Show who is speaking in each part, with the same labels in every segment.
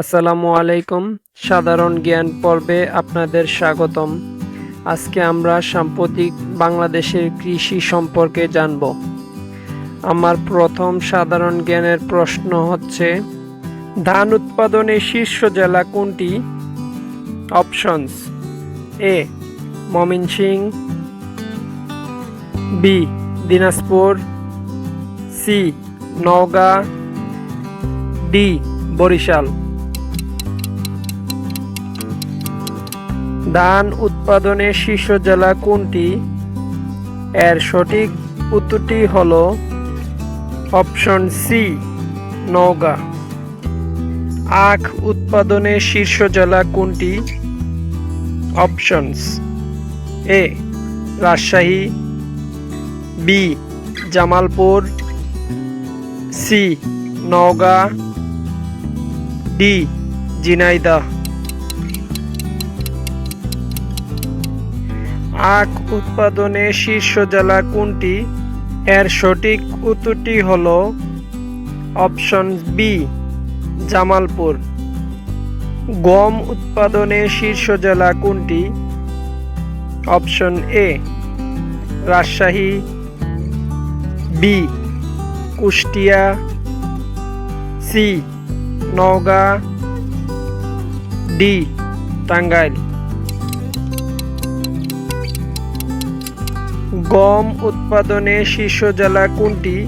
Speaker 1: আসসালামু আলাইকুম। সাধারণ জ্ঞান পর্বে আপনাদের স্বাগতম। আজকে আমরা সাম্প্রতিক বাংলাদেশের কৃষি সম্পর্কে জানব। আমার প্রথম সাধারণ জ্ঞানের প্রশ্ন হচ্ছে, ধান উৎপাদনে শীর্ষ জেলা কোনটি? Options, A Mymensingh B, Dinajpur, C, Naogaon, D, Barishal. ধান উৎপাদনের শীর্ষ জেলা কোনটি? এর সঠিক উত্তরটি হল অপশন সি, নওগাঁ। আখ উৎপাদনের শীর্ষ জেলা কোনটি? Options A, Rajshahi, B, Jamalpur, C, Naogaon, D, Jhenaidah. আখ উৎপাদনে শীর্ষ জেলা কোনটি? এর সঠিক উত্তরটি হল অপশন বি, জামালপুর। গম উৎপাদনে শীর্ষ জেলা কোনটি? Option A, Rajshahi. B, Kushtia. C, Naogaon. D, Tangail. গম উৎপাদনে শীর্ষ জেলা কোনটি?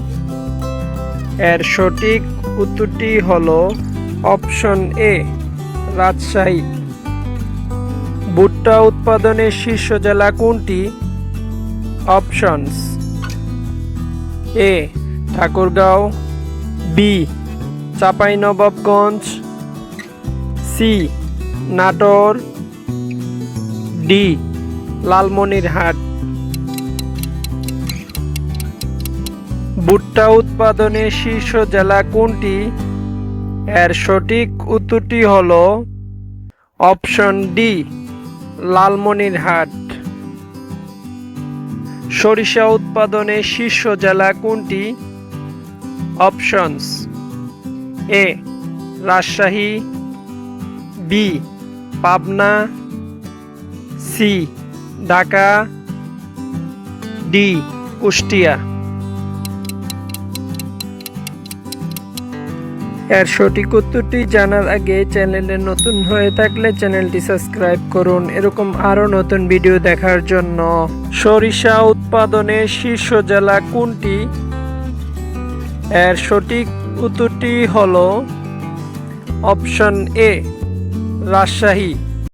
Speaker 1: এর সঠিক উত্তরটি হল অপশন এ, রাজশাহী। ভুট্টা উৎপাদনে শীর্ষ জেলা কোনটি? Options A, Thakurgaon, B, Chapainawabganj, C, Natore, D, Lalmonirhat. ভুট্টা উৎপাদনে শীর্ষ জেলা কোনটি? এর সঠিক উত্তরটি হল অপশন ডি, লালমনিরহাট। সরিষা উৎপাদনে শীর্ষ জেলা কোনটি? Options A, Rajshahi, B, Pabna, C, Dhaka, D, Kushtia. এর সঠিক উত্তরটি জানার আগে চ্যানেলে নতুন হয়ে থাকলে চ্যানেলটি সাবস্ক্রাইব করুন। এরকম আরও নতুন ভিডিও দেখার জন্য। সরিষা উৎপাদনে শীর্ষ জেলা কোনটি? এর সঠিক উত্তরটি হল অপশন এ, রাজশাহী।